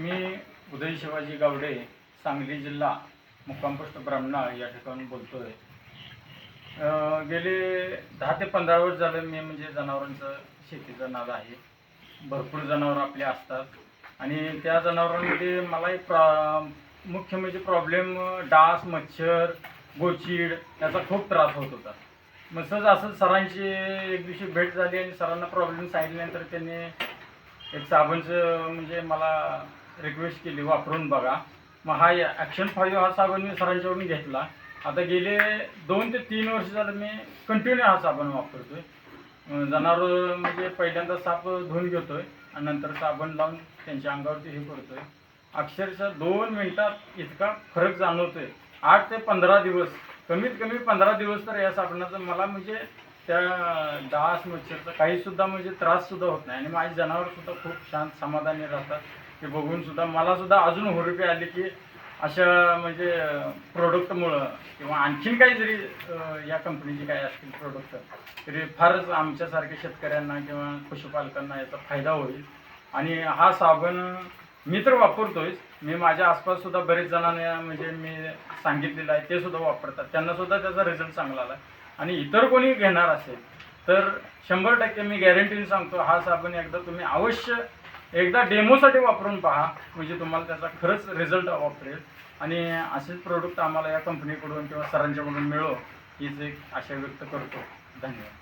मी उदय शिवाजी गावडे सांगली जिल्हा मुक्काम ब्राह्मणा या ठिकाणी बोलतो आहे गेले दहा ते पंधरा वर्ष झालं मी म्हणजे जनावरांचं शेतीचा नाद आहे. भरपूर जनावरं आपली असतात. आणि त्या जनावरांमध्ये मला एक प्रा मुख्य म्हणजे प्रॉब्लेम डास मच्छर गोचीड याचा खूप त्रास होत होता. मग सहज असं सरांची एक दिवशी भेट झाली आणि सरांना प्रॉब्लेम सांगितल्यानंतर त्यांनी एक साबणचं म्हणजे मला रिक्वेस्ट केली वापरून बघा. मग हा ॲक्शन फाईव्ह हा साबण मी सरांच्याकडून घेतला. आता गेले दोन ते तीन वर्ष झालं मी कंटिन्यू हा साबण वापरतोय. जनावर म्हणजे पहिल्यांदा साप धुवून घेतोय आणि नंतर साबण लावून त्यांच्या अंगावरती हे करतोय. अक्षरशः दोन मिनटात इतका फरक जाणवतोय. आठ ते पंधरा दिवस कमीत कमी पंधरा दिवस तर या साबणाचा मला म्हणजे त्या डास मच्छरचा काहीसुद्धा म्हणजे त्राससुद्धा होत नाही. आणि माझे जनावरसुद्धा खूप शांत समाधानी राहतात. हे बघून सुद्धा मला सुद्धा अजून हुरुपे आली की अशा म्हणजे प्रोडक्टमुळं किंवा आणखीन काही जरी या कंपनीची काही असतील प्रोडक्ट तरी फारच आमच्यासारख्या शेतकऱ्यांना किंवा पशुपालकांना याचा फायदा होईल. आणि हा साबण मी तर वापरतोयच. मी माझ्या आसपास सुद्धा बरेच जणांना म्हणजे मी सांगितलेलं आहे ते सुद्धा वापरतात. त्यांना सुद्धा त्याचा रिझल्ट चांगला आला. आणि इतर कोणी घेणार असेल तर शंभर टक्के मी गॅरंटीने सांगतो हा साबण एकदा तुम्ही अवश्य एकदा डेमोसाठी वापरून पहा म्हणजे तुम्हाला त्याचा खरंच रिझल्ट वापरेल. आणि असेच प्रोडक्ट आम्हाला या कंपनीकडून किंवा सरांच्याकडून मिळो हीच एक आशा व्यक्त करतो. धन्यवाद.